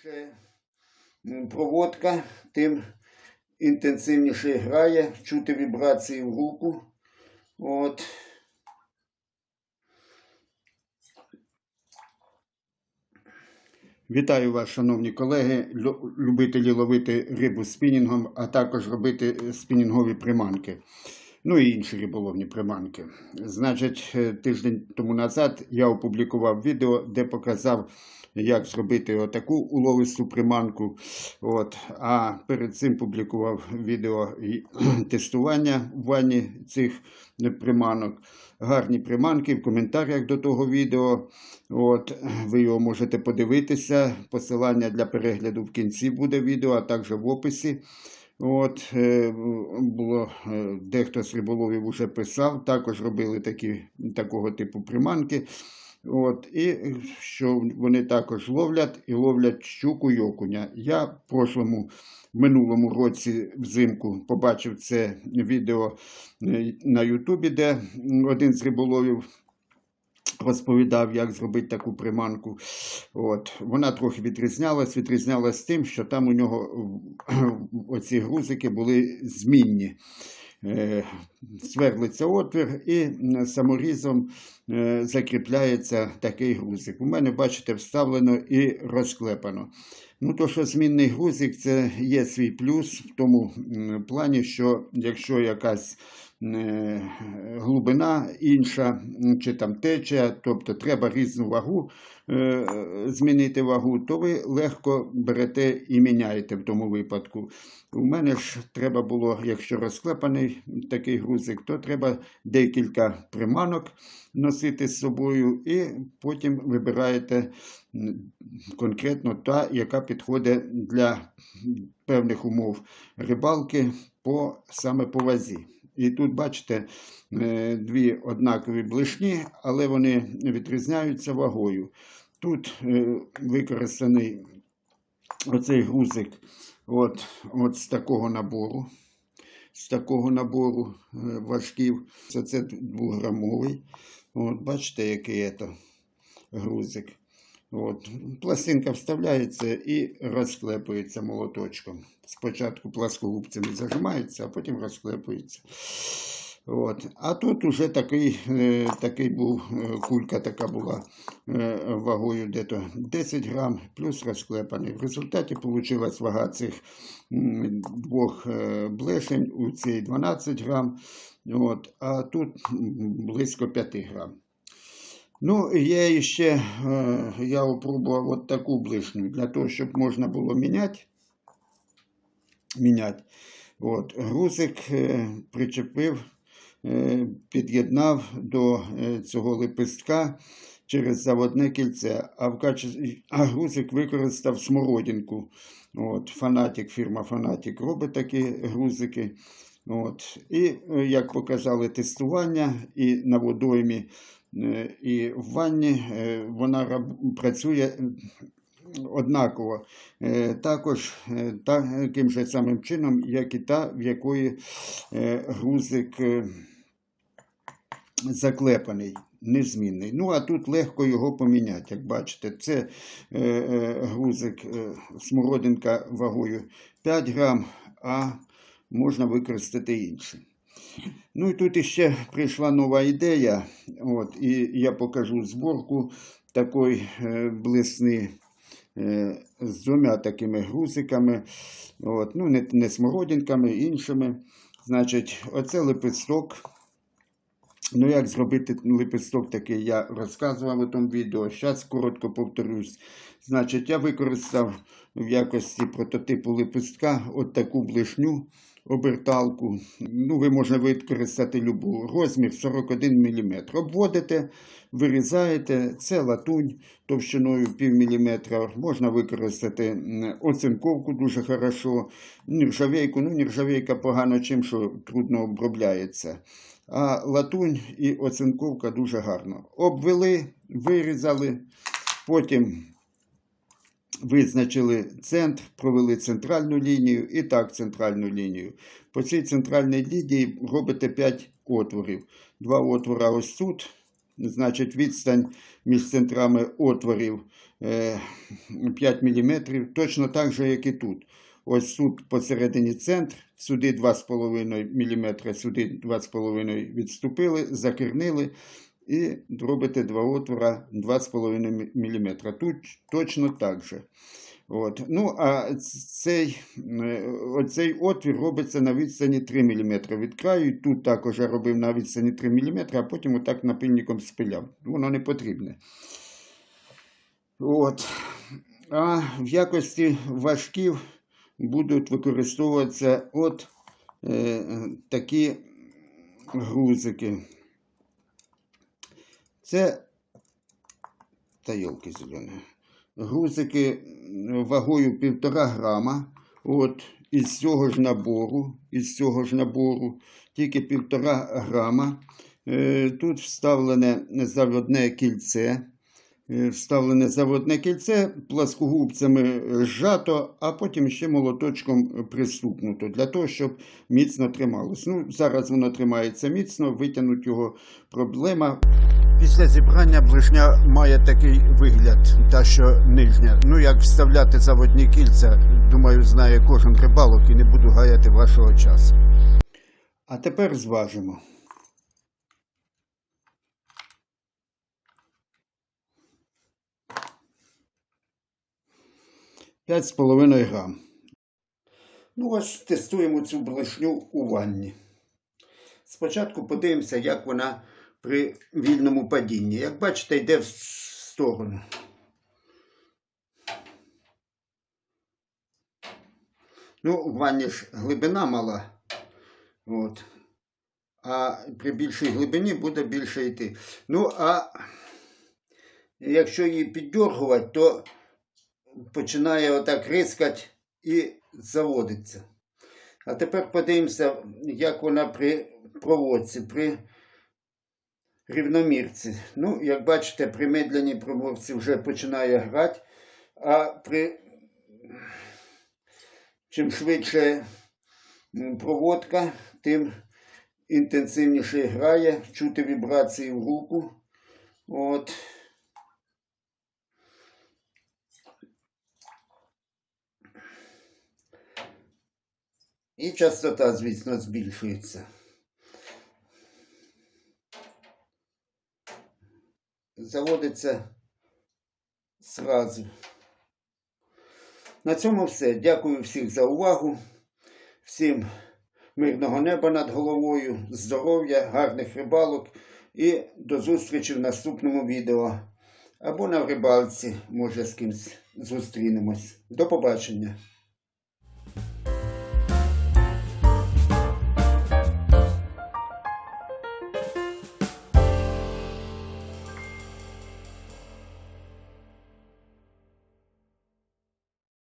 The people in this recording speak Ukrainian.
Ще проводка, тим інтенсивніше грає, чути вібрації в руку. От. Вітаю вас, шановні колеги, любителі ловити рибу спінінгом, а також робити е, спінінгові приманки. Ну і інші риболовні приманки. Значить, е, тиждень тому назад я опублікував відео, де показав, як зробити отаку уловисту приманку. От. А перед цим публікував відео тестування в ванні цих приманок. Гарні приманки в коментарях до того відео. От, ви його можете подивитися. Посилання для перегляду в кінці буде відео, а також в описі. От, е, було, е, дехто з риболовів вже писав, також робили такі, такого типу приманки. От, і е, що вони також ловлять і ловлять щуку й окуня. Я в прошлому, минулому році взимку побачив це відео е, на Ютубі, де один з риболовів розповідав, як зробити таку приманку. От. Вона трохи відрізнялась, відрізнялась тим, що там у нього оці грузики були змінні. Сверлиться отвір і саморізом е, закріпляється такий грузик. У мене, бачите, вставлено і розклепано. Ну, то, що змінний грузик, це є свій плюс в тому плані, що якщо якась е, глибина інша, чи там течія, тобто треба різну вагу е, змінити вагу, то ви легко берете і міняєте в тому випадку. У мене ж треба було, якщо розклепаний такий грузик, то треба декілька приманок носити з собою, і потім вибираєте конкретно та, яка підходить для певних умов рибалки по, саме по вазі. І тут, бачите, е, дві однакові блишні, але вони відрізняються вагою. Тут е, використаний оцей грузик от, от з такого набору. З такого набору е, важків. Це, це двограмовий. От, бачите, який це грузик. От. Пластинка вставляється і розклепується молоточком. Спочатку пласкогубцями зажимається, а потім розклепується. От. А тут уже такий, е, такий був, е, кулька така була е, вагою дето 10 грам, плюс розклепаний. В результаті вийшла вага цих двох блешень, у цій 12 грам, от, а тут близько 5 грам. Ну, є ще, я опробував от таку блишню, для того, щоб можна було міняти. міняти. От, грузик причепив, під'єднав до е, цього лепестка через заводне кільце, а, в качестві, а грузик використав смородинку. От, Фанатик, фірма Фанатик робить такі грузики. От. І, е, як показали тестування, і на водоймі, е, і в ванні е, вона працює е, однаково. Е, Також е, таким же самим чином, як і та, в якої е, грузик заклепаний. Незмінний. Ну, а тут легко його поміняти. Як бачите, це грузик смородинка вагою 5 грам, а можна використати інший. Ну і тут іще прийшла нова ідея. От, і я покажу зборку такої е, блесни з двома такими грузиками. От, ну, не, не смородинками, іншими. Значить, оце лепесток. Ну, як зробити лепесток такий, я розказував у тому відео. Зараз коротко повторюсь. Значить, я використав в якості прототипу лепестка от таку блишню оберталку. Ну, ви можете використати любу. Розмір 41 мм. Обводите, вирізаєте, це латунь товщиною пів міліметра. Можна використати оцинковку дуже хорошо. Нержавейку, ну нержавейка погано чим, що трудно обробляється. А латунь і оцинковка дуже гарно. Обвели, вирізали, потім визначили центр, провели центральну лінію і так центральну лінію. По цій центральній лінії робите 5 отворів. Два отвора ось тут. Значить, відстань між центрами отворів е, 5 мм, точно так же, як і тут. Ось тут посередині центр, сюди 2,5 мм, сюди 2,5 відступили, закернили і робите два отвора 2,5 мм. Тут точно так же. От. Ну, а цей, е, оцей отвір робиться на відстані 3 мм від краю. Тут також я робив на відстані 3 мм, а потім отак напильником спиляв. Воно не потрібне. От. А в якості важків будуть використовуватися от е, такі грузики. Це та йолки зелені. Грузики вагою півтора грама. От, із цього ж набору, із цього ж набору, тільки півтора грама. Е, Тут вставлене заводне кільце. Е, Вставлене заводне кільце пласкогубцями зжато, а потім ще молоточком пристукнуто, для того, щоб міцно трималось. Ну, зараз воно тримається міцно, витягнути його проблема. Після зібрання ближня має такий вигляд, та що нижня. Ну, як вставляти заводні кільця, думаю, знає кожен рибалок і не буду гаяти вашого часу. А тепер зважимо. 5,5 грам. Ну, ось тестуємо цю блешню у ванні. Спочатку подивимося, як вона при вільному падінні. Як бачите, йде в сторону. Ну, в ванні ж глибина мала. От. А при більшій глибині буде більше йти. Ну, а якщо її піддергувати, то починає отак рискати і заводиться. А тепер подивимося, як вона при проводці, при рівномірці. Ну, як бачите, при медленній проводці вже починає грати, а при чим швидше проводка, тим інтенсивніше грає, чути вібрації в руку. От. І частота, звісно, збільшується. Заводиться зразу. На цьому все. Дякую всіх за увагу. Всім мирного неба над головою, здоров'я, гарних рибалок і до зустрічі в наступному відео. Або на рибалці, може, з кимсь зустрінемось. До побачення!